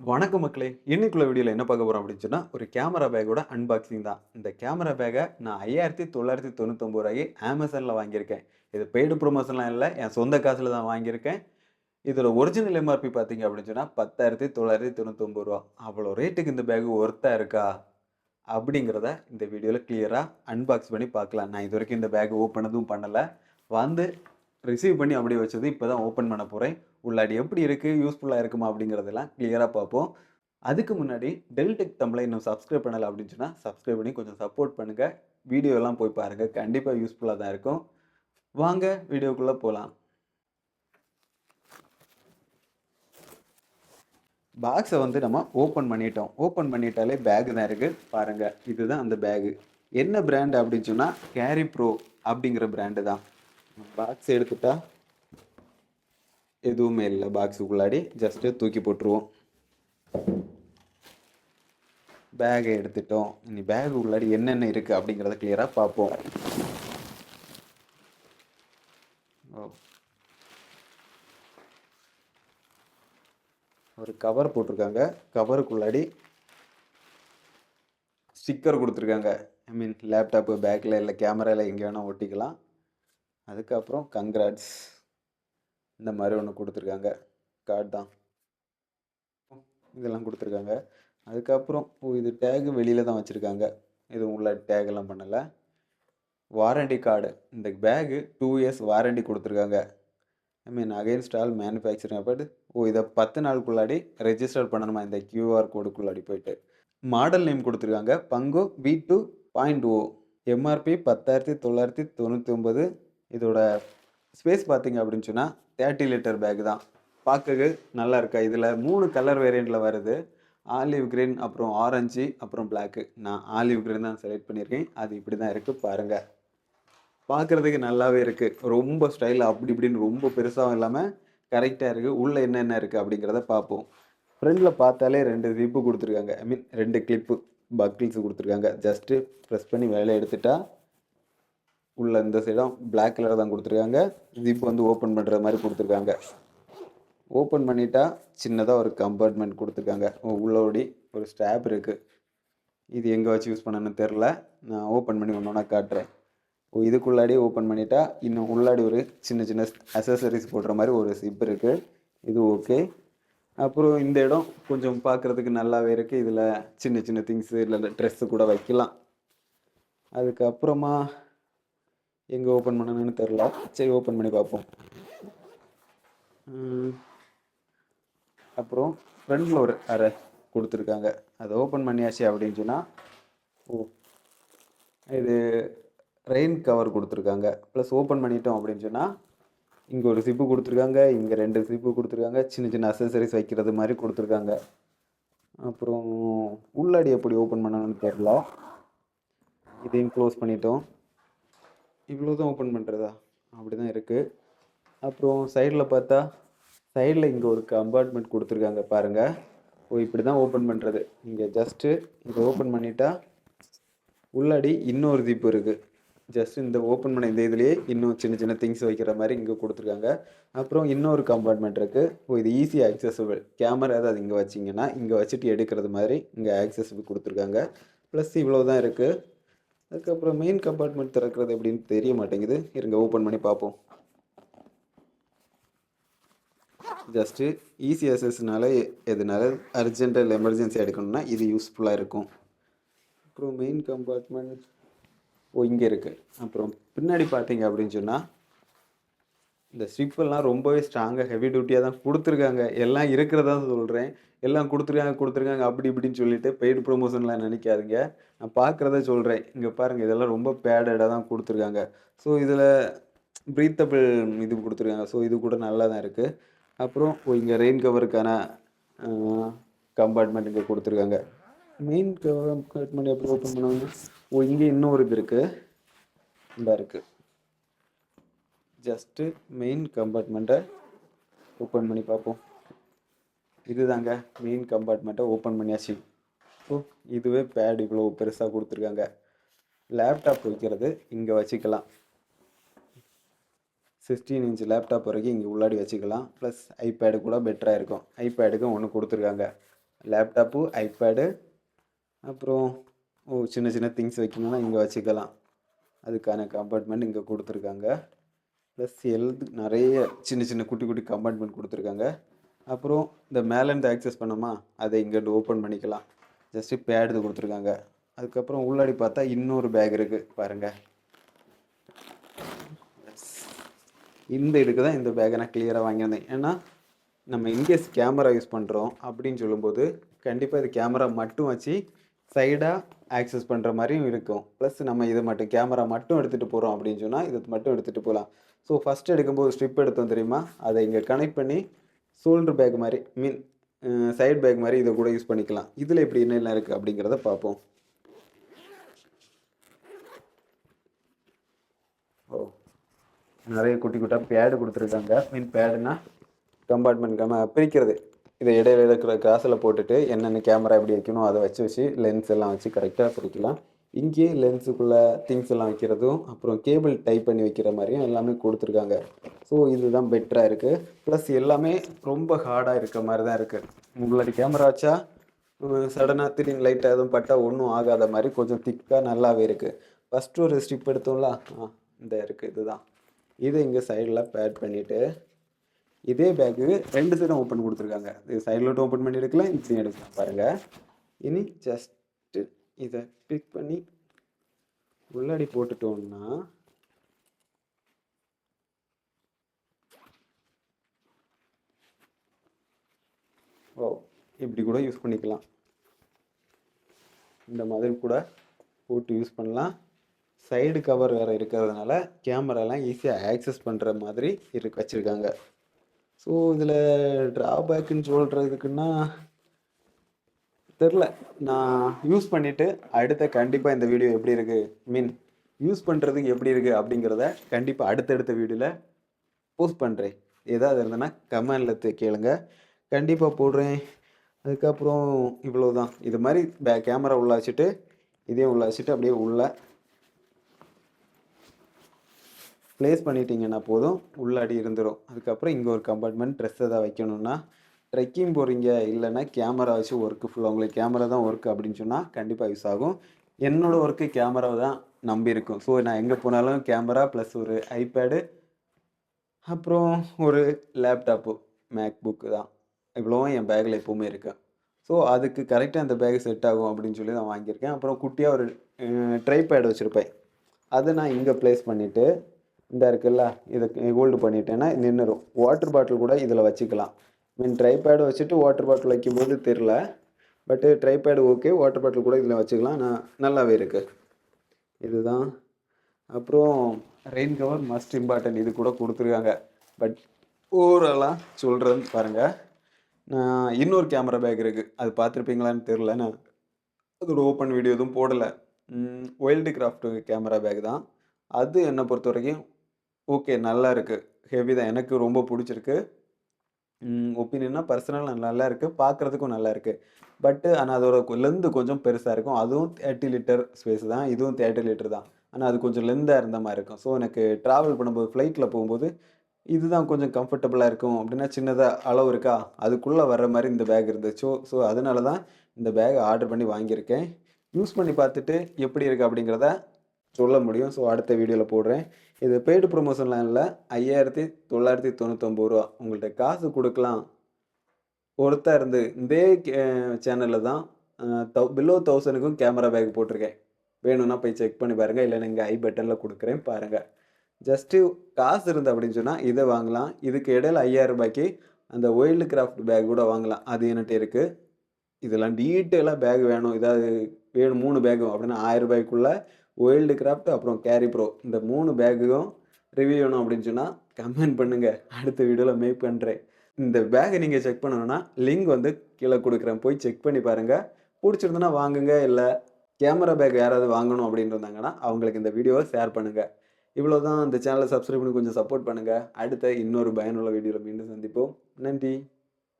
வணக்கம் மக்களே. இன்னைக்குள்ள வீடியோவில் என்ன பார்க்க போகிறோம் அப்படின்னு சொன்னால் ஒரு கேமரா பேக்கோட அன்பாக்சிங் தான். இந்த கேமரா பேக்கை நான் ஐயாயிரத்தி தொள்ளாயிரத்தி தொண்ணூத்தொம்பது ரூபாய்க்கு அமேசானில் வாங்கியிருக்கேன். இது பெய்டு ப்ரொமோஷன்லாம் இல்லை என் சொந்த காசில் தான் வாங்கியிருக்கேன். இதோட ஒரிஜினல் எம்ஆர்பி பார்த்தீங்க அப்படின்னு சொன்னால் பத்தாயிரத்தி தொள்ளாயிரத்தி தொண்ணூத்தொம்பது ரூபா. அவ்வளோ ரேட்டுக்கு இந்த பேக்கு ஒர்த்தாக இருக்கா? அப்படிங்கிறத இந்த வீடியோவில் கிளியராக அன்பாக்ஸ் பண்ணி பார்க்கலாம். நான் இது வரைக்கும் இந்த பேக் ஓப்பனதும் பண்ணலை. வந்து ரிசீவ் பண்ணி அப்படியே வச்சது இப்போ தான் ஓப்பன் பண்ண போகிறேன் உள்ளாடி எப்படி இருக்குது யூஸ்ஃபுல்லாக இருக்குமா? அப்படிங்கிறதெல்லாம் கிளியராக பார்ப்போம். அதுக்கு முன்னாடி டெல்டெக் தமிழை இன்னும் சப்ஸ்கிரைப் பண்ணலை அப்படின்னு சொன்னால் சப்ஸ்கிரைப் பண்ணி கொஞ்சம் சப்போர்ட் பண்ணுங்கள் வீடியோலாம் போய் பாருங்கள் கண்டிப்பாக யூஸ்ஃபுல்லாக தான் இருக்கும். வாங்க வீடியோக்குள்ளே போகலாம் பாக்ஸை வந்து நம்ம ஓப்பன் பண்ணிட்டோம். ஓப்பன் பண்ணிட்டாலே பேக் தான் இருக்குது பாருங்கள் இதுதான் அந்த பேகு என்ன பிராண்ட் அப்படின்னு சொன்னால் கேரி ப்ரோ அப்படிங்கிற பிராண்டு தான். பாக்ஸ் எடுத்துட்டா எதுவுமே இல்லை. பாக்ஸுக்குள்ளாடி ஜஸ்ட்டு தூக்கி போட்டுருவோம். பேகை எடுத்துட்டோம். இனி பேக் உள்ளாடி என்னென்ன இருக்குது அப்படிங்கிறத கிளியராக பார்ப்போம். ஓ ஒரு கவர் போட்டிருக்காங்க. கவருக்குள்ளாடி ஸ்டிக்கர் கொடுத்துருக்காங்க. ஐ மீன் லேப்டாப்பு பேக்கில் இல்லை கேமராவில் எங்கே வேணால் ஒட்டிக்கலாம். அதுக்கப்புறம் கங்க்ராட்ஸ் இந்த மாதிரி ஒன்று கொடுத்துருக்காங்க. கார்டு தான். இதெல்லாம் கொடுத்துருக்காங்க. அதுக்கப்புறம் ஓ இது டேகு வெளியில் தான் வச்சுருக்காங்க. இது உள்ள tag எல்லாம் பண்ணலை. வாரண்டி கார்டு இந்த பேகு டூ இயர்ஸ் வாரண்டி கொடுத்துருக்காங்க. I mean against all manufacturing but oh இதை பத்து நாளுக்குள்ளாடி ரெஜிஸ்டர் பண்ணணுமா? இந்த கியூஆர் கோடுக்குள்ளாடி போயிட்டு. மாடல் நேம் கொடுத்துருக்காங்க. பங்கோ B two point O MRP பத்தாயிரத்தி தொள்ளாயிரத்தி தொண்ணூற்றி ஒம்பது இதோட ஸ்பேஸ் பார்த்தீங்க அப்படின்னு சொன்னால் தேர்ட்டி லிட்டர் பேக் தான். பார்க்கறது நல்லா இருக்கா? இதில் மூணு கலர் வேரியண்ட்டில் வருது. ஆலிவ் கிரீன் அப்புறம் ஆரஞ்சு அப்புறம் பிளாக்கு நான் ஆலிவ் கிரீன் தான் செலக்ட் பண்ணியிருக்கேன். அது இப்படி தான் இருக்குது பாருங்கள் பார்க்குறதுக்கு நல்லாவே இருக்குது ரொம்ப ஸ்டைல் அப்படி இப்படின்னு ரொம்ப பெருசாகவும் இல்லாமல் கரெக்டாக இருக்குது உள்ளே என்னென்ன இருக்குது அப்படிங்கிறத பார்ப்போம். ஃப்ரண்டில் பார்த்தாலே ரெண்டு ஜிப்பு கொடுத்துருக்காங்க. ஐ மீன் ரெண்டு கிளிப்பு பக்கிள்ஸ் கொடுத்துருக்காங்க. ஜஸ்ட்டு ப்ரெஸ் பண்ணி வேலை எடுத்துட்டா உள்ள இந்த சைடும் பிளாக் கலர் தான் கொடுத்துருக்காங்க. ஜிப் வந்து ஓப்பன் பண்ணுற மாதிரி கொடுத்துருக்காங்க. ஓப்பன் பண்ணிட்டா சின்னதாக ஒரு கம்பார்ட்மெண்ட் கொடுத்துருக்காங்க. உள்ளோடி ஒரு ஸ்டாப் இருக்குது இது எங்கே வச்சு யூஸ் பண்ணணும்னு தெரில நான் ஓப்பன் பண்ணி ஒன்று ஒன்றா காட்டுறேன். ஓ இதுக்குள்ளாடி ஓப்பன் பண்ணிட்டா இன்னும் உள்ளாடி ஒரு சின்ன சின்ன அசசரிஸ் போடுற மாதிரி ஒரு சிப் இருக்குது இது ஓகே அப்புறம் இந்த இடம் கொஞ்சம் பார்க்குறதுக்கு நல்லாவே இருக்குது இதில் சின்ன சின்ன திங்ஸு இல்லை ட்ரெஸ்ஸு கூட வைக்கலாம். அதுக்கப்புறமா எங்கே ஓப்பன் பண்ணணும்னு தெரில சரி ஓப்பன் பண்ணி பார்ப்போம். அப்புறம் ஃப்ரண்டில் ஒரு அரை கொடுத்துருக்காங்க. அதை ஓப்பன் பண்ணியாச்சு அப்படின்னு சொன்னால் ஓ இது ரெயின் கவர் கொடுத்துருக்காங்க. ப்ளஸ் ஓப்பன் பண்ணிட்டோம் அப்படின்னு சொன்னால் இங்கே ஒரு சிப்பு கொடுத்துருக்காங்க இங்கே ரெண்டு சிப்பு கொடுத்துருக்காங்க சின்ன சின்ன அசசரிஸ் வைக்கிறது மாதிரி கொடுத்துருக்காங்க. அப்புறம் உள்ளாடி எப்படி ஓப்பன் பண்ணணும்னு தெரில இதையும் க்ளோஸ் பண்ணிட்டோம். இவ்வளோ தான் ஓப்பன் பண்ணுறதா அப்படி தான் இருக்குது அப்புறம் சைடில் பார்த்தா சைடில் இங்கே ஒரு கம்பார்ட்மெண்ட் கொடுத்துருக்காங்க பாருங்கள் ஓ இப்படி தான் ஓப்பன் பண்ணுறது இங்கே ஜஸ்ட்டு இதை ஓப்பன் பண்ணிட்டா உள்ளாடி இன்னொரு தீப்பு இருக்குது ஜஸ்ட் இந்த ஓப்பன் பண்ண இந்த இதுலேயே இன்னும் சின்ன சின்ன திங்ஸ் வைக்கிற மாதிரி இங்கே கொடுத்துருக்காங்க. அப்புறம் இன்னொரு கம்பார்ட்மெண்ட் இருக்குது ஓ இது ஈஸி ஆக்சஸபிள் கேமரா ஏதாவது இங்கே வச்சிங்கன்னா இங்கே வச்சுட்டு எடுக்கிறது மாதிரி இங்கே ஆக்சஸபிள் கொடுத்துருக்காங்க. ப்ளஸ் இவ்வளோ தான் இருக்குது அதுக்கப்புறம் மெயின் கம்பார்ட்மெண்ட் திறக்கிறது எப்படின்னு தெரிய மாட்டேங்குது. இருங்க ஓப்பன் பண்ணி பார்ப்போம். ஜஸ்ட்டு ஈஸி அசஸ்னால எதுனால அர்ஜென்ட் இல்லை எமர்ஜென்சி எடுக்கணும்னா இது யூஸ்ஃபுல்லாக இருக்கும். அப்புறம் மெயின் கம்பார்ட்மெண்ட் ஓ இங்கே இருக்குது அப்புறம் பின்னாடி பார்த்தீங்க அப்படின்னு சொன்னால் இந்த ஸ்ட்ரிப்பெல்லாம் ரொம்பவே ஸ்ட்ராங்காக ஹெவி டியூட்டியாக தான் கொடுத்துருக்காங்க. எல்லாம் இருக்கிறதா சொல்கிறேன் எல்லாம் கொடுத்துருக்காங்க கொடுத்துருக்காங்க அப்படி இப்படின்னு சொல்லிட்டு பெய்டு ப்ரொமோஷன்லாம் நினைக்காதீங்க. நான் பார்க்குறத சொல்கிறேன் இங்கே பாருங்கள் இதெல்லாம் ரொம்ப பேடடாக தான் கொடுத்துருக்காங்க. ஸோ இதில் ப்ரீத்தபிள் இது கொடுத்துருக்காங்க. ஸோ இது கூட நல்லா தான் இருக்குது அப்புறம் ஓ இங்கே ரெயின் கவருக்கான கம்பார்ட்மெண்ட் இங்கே கொடுத்துருக்காங்க. மெயின் கம்பார்ட்மெண்ட் எப்படி ஓப்பன் பண்ணுவாங்க? ஓ இங்கே இன்னொரு இது இருக்குது இந்த இருக்குது ஜஸ்ட்டு மெயின் கம்பார்ட்மெண்ட்டை ஓப்பன் பண்ணி பார்ப்போம். இதுதாங்க மெயின் கம்பார்ட்மெண்ட்டை ஓப்பன் பண்ணியாச்சு ஓ இதுவே பேட் இவ்வளோ பெருசாக கொடுத்துருக்காங்க. லேப்டாப் வைக்கிறது இங்கே வச்சுக்கலாம். சிக்ஸ்டீன் இன்ச் லேப்டாப் வரைக்கும் இங்கே உள்ளாடி வச்சுக்கலாம். ப்ளஸ் ஐபேடு கூட பெட்டராக இருக்கும். ஐபேடுக்கும் ஒன்று கொடுத்துருக்காங்க. லேப்டாப்பு ஐபேடு அப்புறம் ஓ சின்ன சின்ன திங்ஸ் வைக்கணும்னா இங்கே வச்சுக்கலாம். அதுக்கான கம்பார்ட்மெண்ட் இங்கே கொடுத்துருக்காங்க. ப்ளஸ் எழுது நிறைய சின்ன சின்ன குட்டி குட்டி கம்பார்ட்மெண்ட் கொடுத்துருக்காங்க. அப்புறம் இந்த மேலேருந்து ஆக்சஸ் பண்ணோமா? அதை இங்கேருந்து ஓப்பன் பண்ணிக்கலாம். ஜஸ்ட்டு பேடு கொடுத்துருக்காங்க. அதுக்கப்புறம் உள்ளாடி பார்த்தா இன்னொரு பேக் இருக்குது பாருங்கள் இந்த இதுக்கு தான் இந்த பேக்கை நான் கிளியராக வாங்கியிருந்தேன். ஏன்னா நம்ம இன்கேஸ் கேமரா யூஸ் பண்ணுறோம் அப்படின்னு சொல்லும்போது கண்டிப்பாக இது கேமரா மட்டும் வச்சு சைடாக ஆக்சஸ் பண்ணுற மாதிரியும் இருக்கும். ப்ளஸ் நம்ம இது மட்டும் கேமரா மட்டும் எடுத்துகிட்டு போகிறோம் அப்படின்னு சொன்னால் இது மட்டும் எடுத்துகிட்டு போகலாம். ஸோ ஃபஸ்ட் எடுக்கும்போது ஸ்ட்ரிப் எடுத்தோம் தெரியுமா? அதை இங்கே கனெக்ட் பண்ணி ஷோல்டர் பேக் மாதிரி மீன் சைடு பேக் மாதிரி இதை கூட யூஸ் பண்ணிக்கலாம். இதில் எப்படி என்னென்ன இருக்குது அப்படிங்கிறத பார்ப்போம். ஓ நிறைய குட்டி குட்டாக பேடு கொடுத்துருக்காங்க. மீன் பேடுனா கம்பார்ட்மெண்ட் கம பிரிக்கிறது. இதை இடையில இருக்கிற கிராஸில் போட்டுட்டு என்னென்ன கேமரா எப்படி வைக்கணும் அதை வச்சு வச்சு லென்ஸ் எல்லாம் வச்சு கரெக்டாக பிரிக்கலாம். இங்கேயே லென்ஸுக்குள்ளே திங்ஸ் எல்லாம் வைக்கிறதும் அப்புறம் கேபிள் டைப் பண்ணி வைக்கிற மாதிரியும் எல்லாமே கொடுத்துருக்காங்க. ஸோ இதுதான் பெட்டராக இருக்குது ப்ளஸ் எல்லாமே ரொம்ப ஹார்டாக இருக்க மாதிரி தான் இருக்குது உங்களோட கேமரா வச்சா சடனாக திடீர்னு லைட்டாக எதுவும் பட்டால் ஒன்றும் ஆகாத மாதிரி கொஞ்சம் திக்காக நல்லாவே இருக்குது ஃபஸ்ட்டு ஒரு ஸ்டிப் எடுத்தோம்ல ஆ இந்த இருக்குது இதுதான். இதை இங்கே சைடில் பேட் பண்ணிவிட்டு இதே பேக்கு ரெண்டு சைடும் ஓப்பன் கொடுத்துருக்காங்க. இது சைடில் ஓப்பன் பண்ணி எடுக்கலாம் இப்படியும் எடுக்கலாம். பாருங்கள் இனி ஜஸ்ட் இதை பிக் பண்ணி உள்ளாடி போட்டுட்டோம்னா ஓ இப்படி கூட யூஸ் பண்ணிக்கலாம். இந்த மாதிரி கூட போட்டு யூஸ் பண்ணலாம். சைடு கவர் வேறு இருக்கிறதுனால கேமராலாம் ஈஸியாக ஆக்சஸ் பண்ணுற மாதிரி இருக்கு வச்சுருக்காங்க. ஸோ இதில் ட்ராபேக்குன்னு சொல்கிறதுக்குன்னா தெரில. நான் யூஸ் பண்ணிவிட்டு அடுத்த கண்டிப்பாக இந்த வீடியோ எப்படி இருக்குது மீன் யூஸ் பண்ணுறதுக்கு எப்படி இருக்குது அப்படிங்கிறத கண்டிப்பாக அடுத்தடுத்த வீடியோவில் போஸ்ட் பண்ணுறேன் ஏதாவது இருந்ததுன்னா கமெண்டில் கேளுங்க. கண்டிப்பாக போடுறேன். அதுக்கப்புறம் இவ்வளோ தான் இது மாதிரி பே கேமரா உள்ள வச்சுட்டு இதே உள்ள வச்சுட்டு அப்படியே உள்ள ப்ளேஸ் பண்ணிட்டீங்கன்னா போதும். உள்ளாடி இருந்துடும் அதுக்கப்புறம் இங்கே ஒரு கம்பார்ட்மெண்ட் ட்ரெஸ் எதாவது வைக்கணும்னா ட்ரெக்கிங் போகிறீங்க இல்லைன்னா கேமரா வச்சு ஒர்க்கு ஃபுல்லாக உங்களுக்கு கேமரா தான் ஒர்க் அப்படின்னு சொன்னால் கண்டிப்பாக யூஸ் ஆகும். என்னோடய ஒர்க்கு கேமராவை தான் நம்பி இருக்கும். ஸோ நான் எங்கே போனாலும் கேமரா ப்ளஸ் ஒரு ஐபேடு அப்புறம் ஒரு லேப்டாப்பு மேக் புக்கு தான். இவ்வளோவும் என் பேக்கில் எப்போவுமே இருக்கு. ஸோ அதுக்கு கரெக்டாக அந்த பேக் செட் ஆகும் அப்படின்னு சொல்லி நான் வாங்கியிருக்கேன். அப்புறம் குட்டியாக ஒரு ட்ரைபேட் வச்சுருப்பேன். அதை நான் இங்கே ப்ளேஸ் பண்ணிவிட்டு இந்த இருக்குல்ல இதை ஹோல்டு பண்ணிட்டேன்னா நின்றுடும் வாட்டர் பாட்டில் கூட இதில் வச்சுக்கலாம். மீன் ட்ரைபேடு வச்சுட்டு வாட்டர் பாட்டில் வைக்கும்போது தெரில பட்டு ட்ரைபேடு ஓகே வாட்டர் பாட்டில் கூட இதில் வச்சுக்கலாம். நான் நல்லாவே இருக்குது இதுதான். அப்புறம் ரெயின் கவர் மஸ்ட் இம்பார்ட்டன்ட் இது கூட கொடுத்துருக்காங்க. பட் ஓவராலாக சொல்கிறதுன்னு பாருங்கள் நான் இன்னொரு கேமரா பேக் இருக்குது அது பார்த்துருப்பீங்களான்னு தெரில நான் அதோட ஓப்பன் வீடியோ எதுவும் போடலை. ஒயில்டு கிராஃப்ட் கேமரா பேக் தான். அது என்னை பொறுத்த வரைக்கும் ஓகே நல்லா இருக்குது ஹெவி தான். எனக்கு ரொம்ப பிடிச்சிருக்கு. ஒப்பீனியன்னா பர்சனல் நல்லா இருக்குது பார்க்குறதுக்கும் நல்லா இருக்குது பட்டு ஆனால் அதோட லென்த்து கொஞ்சம் பெருசாக இருக்கும். அதுவும் தேர்ட்டி லிட்டர் ஸ்பேஸ் தான் இதுவும் தேர்ட்டி லிட்டர் தான். ஆனால் அது கொஞ்சம் லென்த்தாக இருந்த மாதிரி இருக்கும். ஸோ எனக்கு ட்ராவல் பண்ணும்போது ஃப்ளைட்டில் போகும்போது இதுதான் கொஞ்சம் கம்ஃபர்டபுளாக இருக்கும். அப்படின்னா சின்னதாக அளவு இருக்கா? அதுக்குள்ளே வர்ற மாதிரி இந்த பேக் இருந்துச்சோ. ஸோ அதனால தான் இந்த பேக் ஆர்டர் பண்ணி வாங்கியிருக்கேன். யூஸ் பண்ணி பார்த்துட்டு எப்படி இருக்குது அப்படிங்கிறத சொல்ல முடியும். ஸோ அடுத்த வீடியோவில் போடுறேன். இது பெய்டு ப்ரொமோஷன் லைனில் ஐயாயிரத்தி தொள்ளாயிரத்தி தொண்ணூத்தொம்பது ரூபா. உங்கள்கிட்ட காசு கொடுக்கலாம். ஒருத்தர் இருந்து இதே சேனலில் தான் தௌ பிலோ தௌசண்ட்க்கும் கேமரா பேக் போட்டிருக்கேன். வேணும்னா போய் செக் பண்ணி பாருங்கள் இல்லை நீங்கள் ஐ பட்டனில் கொடுக்குறேன் பாருங்கள் ஜஸ்ட்டு காசு இருந்து அப்படின்னு சொன்னால் இதை வாங்கலாம். இதுக்கு இடையில ஐயாயிரம் ரூபாய்க்கு அந்த ஒயில்டு கிராஃப்ட் பேக் கூட வாங்கலாம். அது என்கிட்ட இருக்குது இதெல்லாம் டீட்டெயிலாக பேக் வேணும். இதாவது வேணும் மூணு பேக் அப்படின்னா ஆயிரம் ரூபாய்க்குள்ளே ஒயில்டு கிராஃப்ட் அப்புறம் கேரி ப்ரோ இந்த மூணு பேக்குக்கும் ரிவ்யூ வேணும் அப்படின்னு சொன்னால் கமெண்ட் பண்ணுங்கள் அடுத்த வீடியோவில் மேக் பண்ணுறேன் இந்த பேக்கை நீங்கள் செக் பண்ணணும்னா லிங்க் வந்து கீழே கொடுக்குறேன். போய் செக் பண்ணி பாருங்கள் பிடிச்சிருந்தனா வாங்குங்க. இல்லை கேமரா பேக் யாராவது வாங்கணும் அப்படின்னு இருந்தாங்கன்னா அவங்களுக்கு இந்த வீடியோவை ஷேர் பண்ணுங்கள் இவ்வளோ தான் இந்த சேனலை சப்ஸ்கிரைப் பண்ணி கொஞ்சம் சப்போர்ட் பண்ணுங்கள் அடுத்த இன்னொரு பயனுள்ள வீடியோவில் மீண்டும் சந்திப்போம். நன்றி.